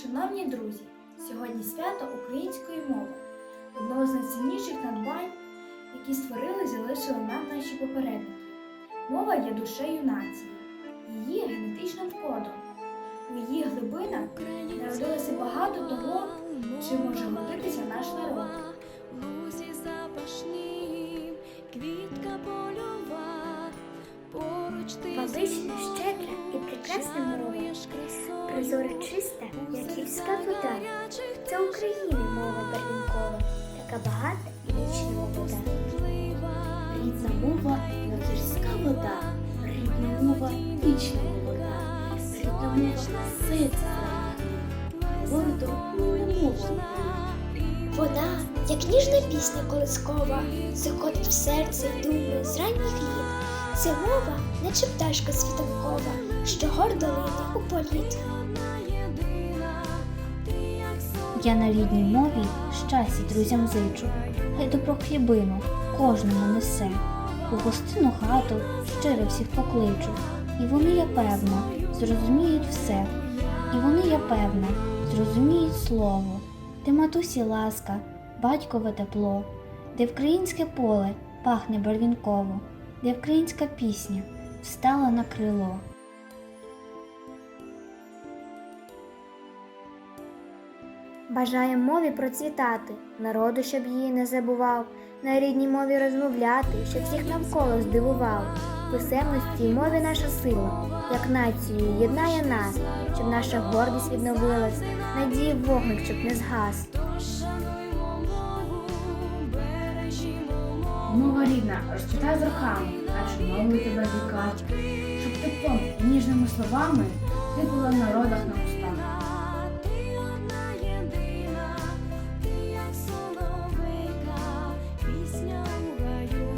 Шановні друзі, сьогодні свято української мови, одного з найцінніших надбань, які створили і залишили нам наші попередники. Мова є душею нації, її генетичним кодом. У її глибинах народилося багато того, чим може гордитися наш народ. Лузі запашні, квітка польова, поруч ти щедра і прекрасна морова, прозора чиста, як гірська вода. Це України мова барвінкова, така багата і вічна вода. Рідна мова як гірська вода, рідна мова вічна вода, рідна мова серце гордо не мова. Вода, як ніжна пісня колискова, заходить в серце думи з ранніх літ. Це мова, наче пташка світанкова, що гордо лине у політ. Я на рідній мові щастя друзям зичу, хай добро хлібину кожному несе. У гостину хату щиро всіх покличу, і вони, я певна, зрозуміють все. І вони, я певна, зрозуміють слово, де матусі ласка, батькове тепло, де українське поле пахне барвінково, де українська пісня встала на крило. Бажаємо мові процвітати, народу, щоб її не забував, на рідній мові розмовляти, щоб всіх навколо здивував. Писемності й мові наша сила, як націю єднає нас, щоб наша гордість відновилась, надії вогник, щоб не згас. Мова рідна, розчитай з руками, нашу мову тебе зікати, щоб теплом ніжними словами ти була в народах на